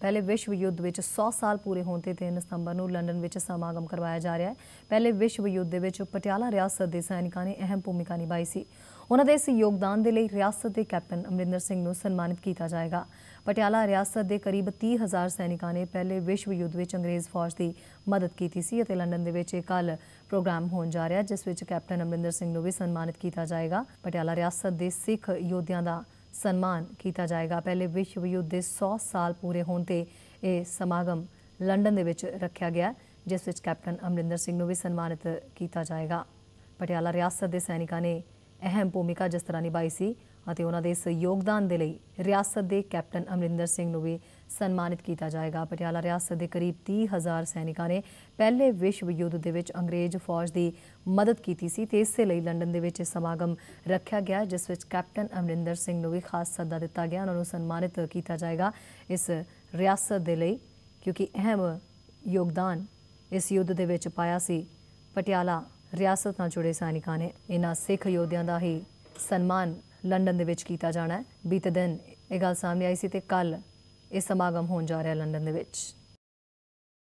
ਪਹਿਲੇ ਵਿਸ਼ਵ ਯੁੱਧ ਵਿੱਚ 100 ਸਾਲ ਪੂਰੇ ਹੋਣ ਤੇ 3 ਸਤੰਬਰ ਨੂੰ ਲੰਡਨ ਵਿੱਚ ਸਮਾਗਮ ਕਰਵਾਇਆ ਜਾ ਰਿਹਾ ਹੈ। ਪਹਿਲੇ ਵਿਸ਼ਵ ਯੁੱਧ ਦੇ ਵਿੱਚ ਪਟਿਆਲਾ ਰਿਆਸਤ ਦੇ ਸੈਨਿਕਾਂ ਨੇ ਅਹਿਮ ਭੂਮਿਕਾ ਨਿਭਾਈ ਸੀ। ਉਹਨਾਂ ਦੇ ਇਸ ਯੋਗਦਾਨ ਦੇ ਲਈ ਰਿਆਸਤ ਦੇ ਕੈਪਟਨ ਅਮਰਿੰਦਰ ਸਿੰਘ ਨੂੰ ਸਨਮਾਨਿਤ ਕੀਤਾ ਜਾਏਗਾ। ਪਟਿਆਲਾ ਰਿਆਸਤ ਦੇ ਕਰੀਬ 30000 ਸੈਨਿਕਾਂ ਨੇ ਪਹਿਲੇ ਵਿਸ਼ਵ ਯੁੱਧ ਵਿੱਚ ਅੰਗਰੇਜ਼ ਫੌਜ ਦੀ ਮਦਦ ਕੀਤੀ ਸੀ ਅਤੇ ਲੰਡਨ ਦੇ ਵਿੱਚ ਕੱਲ ਪ੍ਰੋਗਰਾਮ ਹੋਣ ਜਾ ਰਿਹਾ ਜਿਸ ਵਿੱਚ ਕੈਪਟਨ ਅਮਰਿੰਦਰ ਸਿੰਘ ਨੂੰ ਵੀ ਸਨਮਾਨਿਤ ਕੀਤਾ ਜਾਏਗਾ। ਪਟਿਆਲਾ ਰਿਆਸਤ ਦੇ ਸਿੱਖ ਯੋਧਿਆਂ ਦਾ ਸਨਮਾਨ ਕੀਤਾ ਜਾਏਗਾ। ਪਹਿਲੇ ਵਿਸ਼ਵ ਯੁੱਧ ਦੇ 100 ਸਾਲ ਪੂਰੇ ਹੋਣ ਤੇ ਇਹ ਸਮਾਗਮ ਲੰਡਨ ਦੇ ਵਿੱਚ ਰੱਖਿਆ ਗਿਆ, ਜਿਸ ਵਿੱਚ ਕੈਪਟਨ ਅਮਰਿੰਦਰ ਸਿੰਘ ਨੂੰ ਵੀ ਸਨਮਾਨਿਤ ਕੀਤਾ ਜਾਏਗਾ। ਪਟਿਆਲਾ ਰਿਆਸਤ ਦੇ ਸੈਨਿਕਾਂ ਨੇ ਅਹਿਮ ਭੂਮਿਕਾ ਜਿਸ ਤਰ੍ਹਾਂ ਨਿਭਾਈ ਸੀ ਅਤੇ ਉਹਨਾਂ ਦੇ ਇਸ ਯੋਗਦਾਨ ਦੇ ਲਈ ਰਿਆਸਤ ਦੇ ਕੈਪਟਨ ਅਮਰਿੰਦਰ ਸਿੰਘ ਨੂੰ ਵੀ ਸਨਮਾਨਿਤ ਕੀਤਾ ਜਾਏਗਾ। ਪਟਿਆਲਾ ਰਿਆਸਤ ਦੇ ਕਰੀਬ 30000 ਸੈਨਿਕਾਂ ਨੇ ਪਹਿਲੇ ਵਿਸ਼ਵ ਯੁੱਧ ਦੇ ਵਿੱਚ ਅੰਗਰੇਜ਼ ਫੌਜ ਦੀ ਮਦਦ ਕੀਤੀ ਸੀ ਤੇ ਇਸੇ ਲਈ ਲੰਡਨ ਦੇ ਵਿੱਚ ਇਹ ਸਮਾਗਮ ਰੱਖਿਆ ਗਿਆ, ਜਿਸ ਵਿੱਚ ਕੈਪਟਨ ਅਮਰਿੰਦਰ ਸਿੰਘ ਨੂੰ ਵੀ ਖਾਸ ਸੱਦਾ ਦਿੱਤਾ ਗਿਆ। ਉਹਨਾਂ ਨੂੰ ਸਨਮਾਨਿਤ ਕੀਤਾ ਜਾਏਗਾ ਇਸ ਰਿਆਸਤ ਦੇ ਲਈ, ਕਿਉਂਕਿ ਅਹਿਮ ਯੋਗਦਾਨ ਇਸ ਯੁੱਧ ਦੇ ਵਿੱਚ ਪਾਇਆ ਸੀ। ਪਟਿਆਲਾ ਰਿਆਸਤ ਨਾਲ ਜੁੜੇ ਸੈਨਿਕਾਂ ਨੇ ਇਹਨਾਂ ਸਿੱਖ ਯੋਧਿਆਂ ਦਾ ਹੀ ਸਨਮਾਨ ਲੰਡਨ ਦੇ ਵਿੱਚ ਕੀਤਾ ਜਾਣਾ ਹੈ। ਬੀਤੇ ਦਿਨ ਇਹ ਗੱਲ ਸਾਹਮਣੇ ਆਈ ਸੀ ਤੇ ਕੱਲ ਇਹ ਸਮਾਗਮ ਹੋਣ ਜਾ ਰਿਹਾ ਲੰਡਨ ਦੇ ਵਿੱਚ।